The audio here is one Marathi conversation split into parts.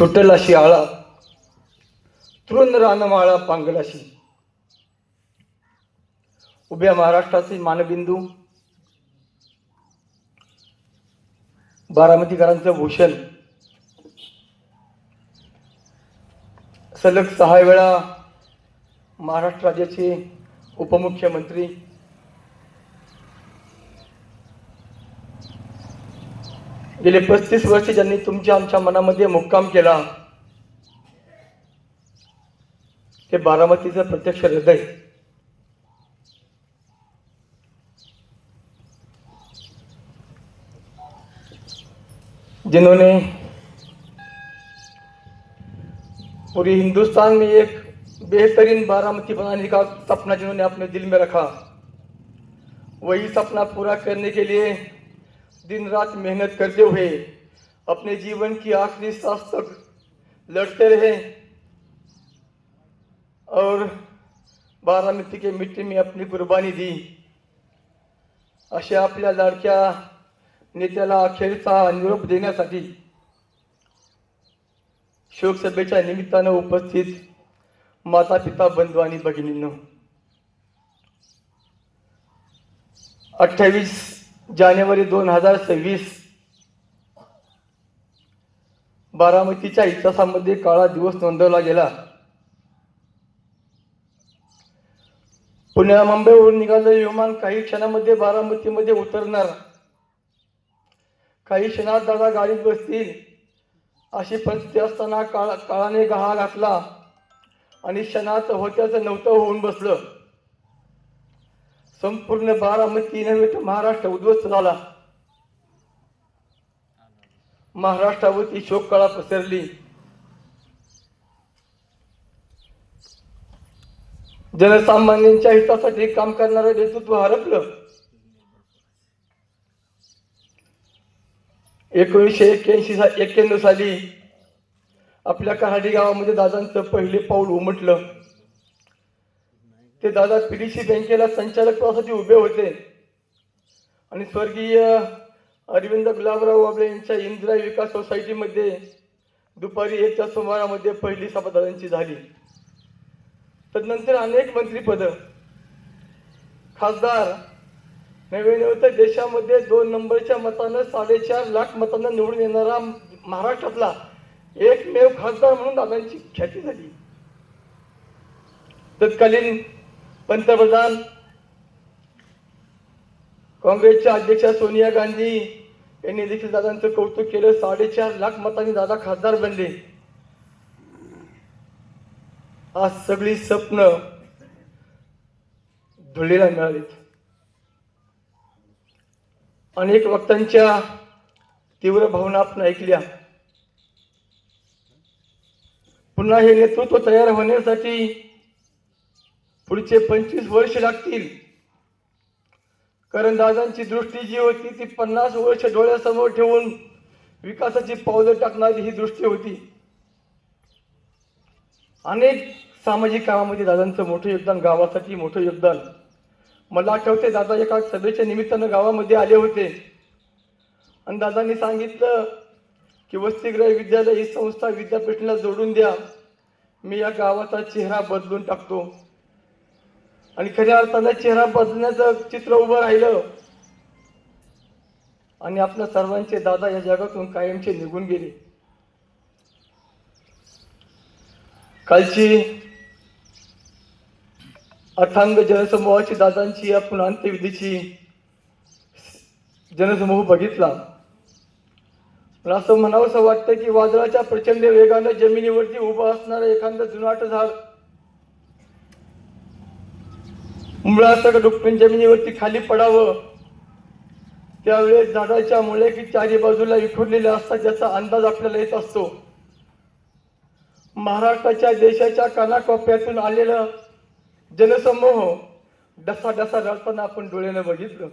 सुटलाशी आळा तृण रानमाळा पांगलाशी उभ्या महाराष्ट्राचे मानबिंदू बारामतीकरांचं भूषण. सलग सहा वेळा महाराष्ट्र राज्याचे उपमुख्यमंत्री गेले पस्तीस वर्ष ज्यांनी तुमच्या आमच्या मनामध्ये मुक्काम केला ते बारामतीचं प्रत्यक्ष हृदय. जिन्होंने पूरी हिंदुस्तान में एक बेहतरीन बारामती बनाने का सपना जिन्होंने अपने दिल में रखा वही सपना पूरा करने के लिए दिन रात मेहनत करते हुए अपने जीवन की आखिरी सांस तक लड़ते रहे और बारामती के मिट्टी में अपनी कुर्बानी दी। अशा आपल्या लाडक्या नेत्याला अखेरचा निरोप देण्यासाठी शोकसभेच्या निमित्तानं उपस्थित माता पिता बंधू आणि भगिनींनो अठ्ठावीस जानेवारी दोन हजार सव्वीस. बारामतीच्या इतिहासामध्ये काळा दिवस नोंदवला गेला. पुण्या मुंबईवरून निघालं विमान काही क्षणामध्ये बारामतीमध्ये उतरणार. काही क्षणात दादा गाडीत बसतील अशी परिस्थिती असताना काळ काळाने गहा घातला आणि क्षणात होत्याचं नव्हतं होऊन बसलं. संपूर्ण बारामती नव्हे तर महाराष्ट्र उद्ध्वस्त झाला. महाराष्ट्रावरती शोककळा पसरली. जनसामान्यांच्या हितासाठी काम करणारं नेतृत्व हरपलं. एकोणीसशे एक्क्याऐंशी सा एक्क्याण्णव साली आपल्या कहाडी गावामध्ये दादांचं पहिले पाऊल उमटलं. ते दादा पीडीसी बँकेला संचालक पदासाठी उभे होते. आणि स्वर्गीय अरविंद गुलाबराव बाबळे यांच्या इंदिरा विकास सोसायटीमध्ये दुपारी एकच्या सुमारामध्ये पहिली सभा दादांची झाली. तदनंतर अनेक मंत्रीपदं. खासदार नव्हे नव्हे तर देशामध्ये दोन नंबरच्या मतानं साडेचार लाख मतांना निवडून येणारा महाराष्ट्रातला एकमेव खासदार म्हणून दादांची ख्याती झाली. तत्कालीन पंतप्रधान काँग्रेसच्या अध्यक्षा सोनिया गांधी यांनी देखील दादांचं कौतुक केलं. साडेचार लाख मतांनी दादा खासदार बनले. आज सगळी स्वप्न धुळीला मिळालीत. अनेक वक्त्यांच्या तीव्र भावना आपण ऐकल्या. पुन्हा हे नेतृत्व तयार होण्यासाठी पुढचे पंचवीस वर्ष लागतील. कारण दादांची दृष्टी जी होती ती पन्नास वर्ष डोळ्यासमोर ठेवून विकासाची पावलं टाकणारी ही दृष्टी होती. अनेक सामाजिक कामामध्ये दादांचं मोठं योगदान गावासाठी मोठं योगदान. मला आठवते दादा एका सभेच्या निमित्तानं गावामध्ये आले होते. आणि दादांनी सांगितलं की वसतिगृह विद्यालय ही संस्था विद्यापीठाला जोडून द्या. मी या गावाचा चेहरा बदलून टाकतो. आणि खऱ्या अर्थानं चेहरा बदलण्याचं चित्र उभं राहिलं. आणि आपल्या सर्वांचे दादा या जगातून कायमचे निघून गेले. कालची अथांग जनसमूहाची दादांची आपण अंत्यविधीची जनसमूह बघितला. पण असं म्हणावंसं वाटतं की वादळाच्या प्रचंड वेगानं जमिनीवरती उभं असणारं एखादं जुनाट झाड मुळा सगळं डुप्पीन जमिनीवरती खाली पडावं. त्यावेळेस झाडाच्या मुळे की चारी बाजूला विखुरलेल्या असतात ज्याचा अंदाज आपल्याला येत असतो. महाराष्ट्राच्या देशाच्या कानाकोपऱ्यातून आलेलं जनसमूह डसा डसा रडताना आपण डोळ्यानं बघितलं.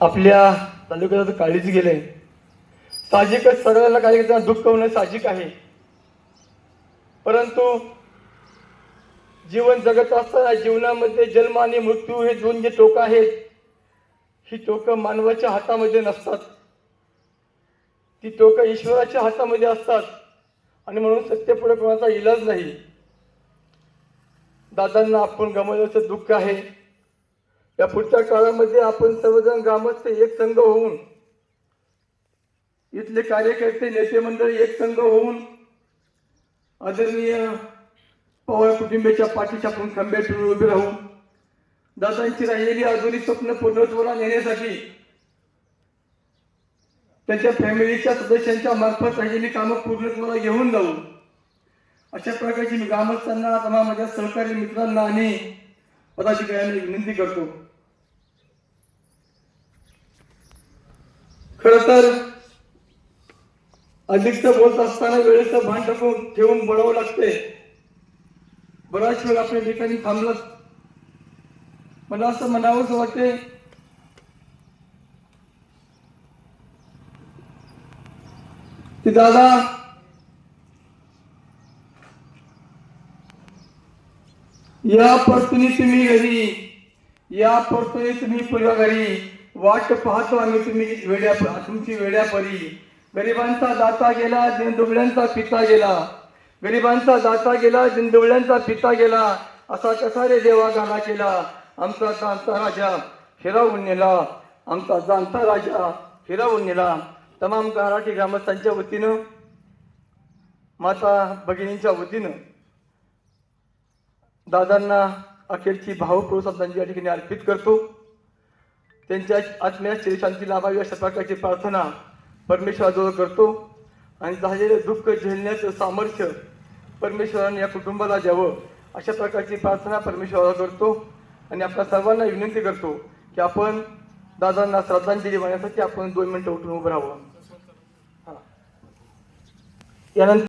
आपल्या तालुक्यात काळीच गेले. साहजिकच सगळ्यांना काही दुःख होणं साहजिक आहे. परंतु जीवन जगत असताना जीवनामध्ये जन्म आणि मृत्यू हे दोन जे टोकं आहेत. ही टोकं मानवाच्या हातामध्ये नसतात. ती टोकं ईश्वराच्या हातामध्ये असतात. आणि म्हणून सत्यपुढे कोणाचा इलाज नाही. दादांना आपण गमावल्याचं दुःख आहे. या पुढच्या काळामध्ये आपण सर्वजण ग्रामस्थ एक संघ होऊन इथले कार्यकर्ते नेते मंडळी एक संघ होऊन आदरणीय पवार कुटुंबियाच्या पाठीशी आपण खंबे ठेवून उभे राहू. दादांची राहिलेली अजूनही स्वप्न पूर्णत्वाला नेण्यासाठी त्यांच्या फॅमिलीच्या सदस्यांच्या मार्फत राहिलेली कामं पूर्णत्वाला घेऊन जाऊ. अशा प्रकारची मी ग्रामस्थांना तमाम माझ्या सहकारी मित्रांना आणि पदाधिकाऱ्यांना विनंती करतो. खर तर अधिकचं बोलत असताना वेळेचं भान टाकून ठेवून बळावं लागते बराच वेळ आपल्या ठिकाणी थांबलं मला असं म्हणावंच वाटते की दादा या परतुनी तुम्ही घरी या परतुनी तुम्ही पुऱ्या घरी वाट पाहतो आम्ही तुम्ही वेड्या तुमची वेड्यापरी गरिबांचा दाता गेला दुबळ्यांचा पिता गेला. गरिबांचा दाता गेला जिंदवळ्यांचा पिता गेला असा कसा रे देवा गाला केला? आमचा जाणता राजा फिरावून नेला. आमचा जाणता राजा फिरावून नेला. तमाम मराठी ग्रामस्थांच्या वतीनं माता भगिनींच्या वतीनं दादांना अखेरची भावपूर्ण श्रद्धांजली या ठिकाणी अर्पित करतो. त्यांच्या आत्म्या श्रीशांती लाभावी अशा प्रकारची प्रार्थना परमेश्वराजवळ करतो. आणि झालेलं दुःख झेलण्याचं सामर्थ्य परमेश्वराने या कुटुंबाला द्यावं. अशा प्रकारची प्रार्थना परमेश्वराला करतो आणि आपल्या सर्वांना विनंती करतो की आपण दादांना श्रद्धांजली वाहण्यासाठी आपण दोन मिनिटं उठून उभं राहावं. यानंतर